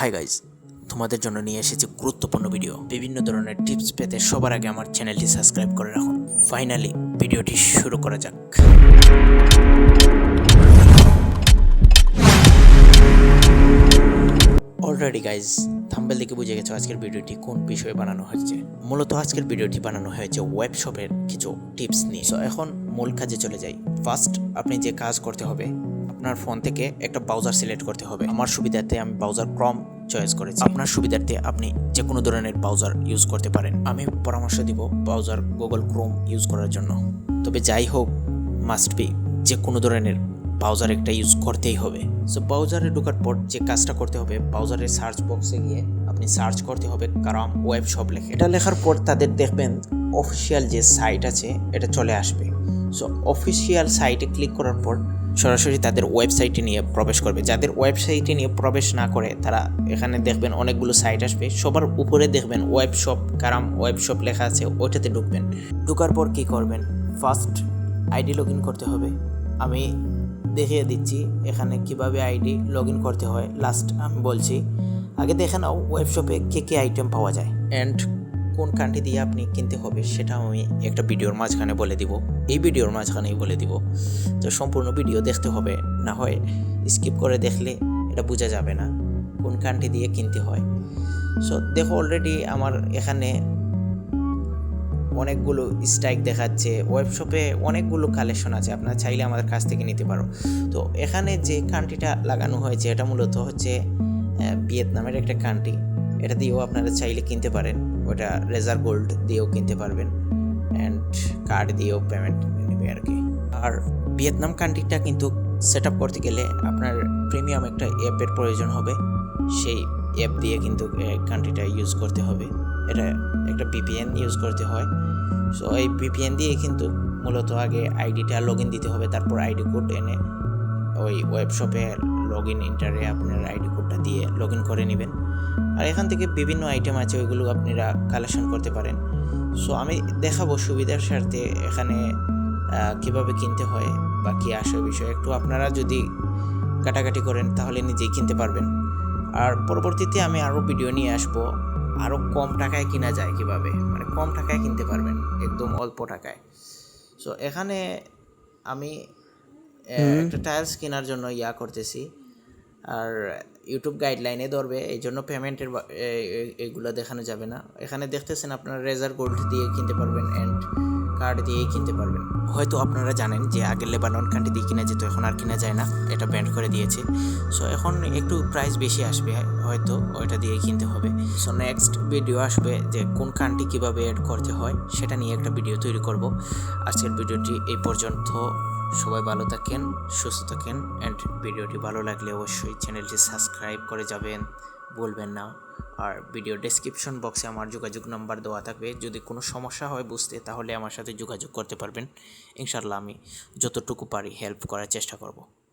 Hi guys তোমাদের জন্য নিয়ে এসেছি গুরুত্বপূর্ণ ভিডিও বিভিন্ন ধরনের টিপস পেতে সবার আগে আমার চ্যানেলটি সাবস্ক্রাইব করে রাখুন। ফাইনালি ভিডিওটি শুরু করা যাক। অলরেডি গাইজ থাম্বেল দেখে বুঝে গেছো আজকের ভিডিওটি কোন বিষয়ে বানানো হয়েছে? মূলত আজকের ভিডিওটি বানানো হয়েছে ওয়েব শপের কিছু টিপস নিয়ে। এখন মূল কাজে চলে যাই। ফার্স্ট আপনি যে কাজ করতে হবে আপনার ফোন থেকে একটা ব্রাউজার সিলেক্ট করতে হবে। আমার সুবিধার্থে আমি ব্রাউজার ক্রম চয়েস করেছি। আপনার সুবিধার্থে আপনি যে কোনো ধরনের ব্রাউজার ইউজ করতে পারেন। আমি পরামর্শ দিব ব্রাউজার গুগল ক্রোম ইউজ করার জন্য। তবে যাই হোক মাস্ট বি যে কোনো ধরনের ব্রাউজার একটা ইউজ করতেই হবে। সো ব্রাউজারে ঢোকার পর যে কাজটা করতে হবে ব্রাউজারের সার্চ বক্সে গিয়ে আপনি সার্চ করতে হবে কারাম ওয়েব শপ লেখে। এটা লেখার পর তাদের দেখবেন অফিসিয়াল যে সাইট আছে, এটা চলে আসবে। সো অফিসিয়াল সাইটে ক্লিক করার পর সরাসরি তাদের ওয়েবসাইটে নিয়ে প্রবেশ করবে। যাদের ওয়েবসাইটে নিয়ে প্রবেশ না করে, তারা এখানে দেখবেন অনেকগুলো সাইট আসবে। সবার উপরে দেখবেন ওয়েব শপ কারাম ওয়েব শপ লেখা আছে, ওইটাতে ঢুকবেন। ঢুকার পর কি করবেন? ফার্স্ট আইডি লগ করতে হবে। আমি দেখিয়ে দিচ্ছি এখানে কীভাবে আইডি লগ করতে হয়। লাস্ট আমি বলছি, আগে দেখে নাও ওয়েব শপে কী কী আইটেম পাওয়া যায়। অ্যান্ড কোন কান্ট্রি দিয়ে আপনি কিনতে হবে সেটা আমি একটা ভিডিওর মাঝখানে বলে দিব। এই ভিডিওর মাঝখানেই বলে দিব। তো সম্পূর্ণ ভিডিও দেখতে হবে, না হয় স্কিপ করে দেখলে এটা বোঝা যাবে না কোন কান্ট্রি দিয়ে কিনতে হয়। সো দেখো অলরেডি আমার এখানে অনেকগুলো স্ট্রাইক দেখাচ্ছে ওয়েবশপে অনেকগুলো কালেকশন আছে, আপনারা চাইলে আমাদের কাছ থেকে নিতে পারো। তো এখানে যে কান্ট্রিটা লাগানো হয়েছে, এটা মূলত হচ্ছে ভিয়েতনামের একটা কান্ট্রি এটা দিয়েও আপনারা চাইলে কিনতে পারেন। ওটা রেজার গোল্ড দিয়েও কিনতে পারবেন অ্যান্ড কার্ড দিয়েও পেমেন্ট নেবে আর কি। আর ভিয়েতনাম কান্ট্রিটা কিন্তু সেট আপ করতে গেলে আপনার প্রিমিয়াম একটা অ্যাপের প্রয়োজন হবে। সেই অ্যাপ দিয়ে কিন্তু কান্ট্রিটা ইউজ করতে হবে। এটা একটা ভিপিএন ইউজ করতে হয়। সো এই ভিপিএন দিয়ে কিন্তু মূলত আগে আইডিটা লগ ইন দিতে হবে, তারপর আইডি কোড এনে ওই ওয়েবশপে লগ ইন ইন্টারে আপনার আইডি কোডটা দিয়ে লগ ইন করে নেবেন। আর এখান থেকে বিভিন্ন আইটেম আছে, ওইগুলো আপনারা কালেকশন করতে পারেন। সো আমি দেখাবো সুবিধার স্বার্থে এখানে কীভাবে কিনতে হয় বা কী আসে বিষয়। একটু আপনারা যদি কাটাকাটি করেন, তাহলে নিজেই কিনতে পারবেন। আর পরবর্তীতে আমি আরও ভিডিও নিয়ে আসব আরও কম টাকায় কিনা যায় কীভাবে? মানে কম টাকায় কিনতে পারবেন, একদম অল্প টাকায়। সো এখানে আমি একটা টাইলস কেনার জন্য ইয়া করতেছি। আর ইউটিউব গাইডলাইনে ধরবে এই জন্য পেমেন্টের এগুলো দেখানো যাবে না। এখানে দেখতেছেন আপনারা রেজার গোল্ড দিয়ে কিনতে পারবেন অ্যান্ড কার্ড দিয়েই কিনতে পারবেন। হয়তো আপনারা জানেন যে আগে লেবানন কান্ট্রি দিয়ে কিনা যেত, এখন আর কিনা যায় না। এটা ব্যান্ড করে দিয়েছে। সো এখন একটু প্রাইস বেশি আসবে, হয়তো ওইটা দিয়ে কিনতে হবে। সো নেক্সট ভিডিও আসবে যে কোন কান্ট্রি কীভাবে অ্যাড করতে হয়, সেটা নিয়ে একটা ভিডিও তৈরি করব। আজকের ভিডিওটি এই পর্যন্ত। সবাই ভালো থাকেন, সুস্থ থাকেন অ্যান্ড ভিডিওটি ভালো লাগলে অবশ্যই চ্যানেলটি সাবস্ক্রাইব করে যাবেন। বলবেন না। আর ভিডিও ডেসক্রিপশন বক্সে আমার যোগাযোগ নাম্বার দেওয়া থাকবে। যদি কোনো সমস্যা হয় বুঝতে তাহলে আমার সাথে যোগাযোগ করতে পারবেন। ইনশাল্লাহ আমি যতটুকু পারি হেল্প করার চেষ্টা করব।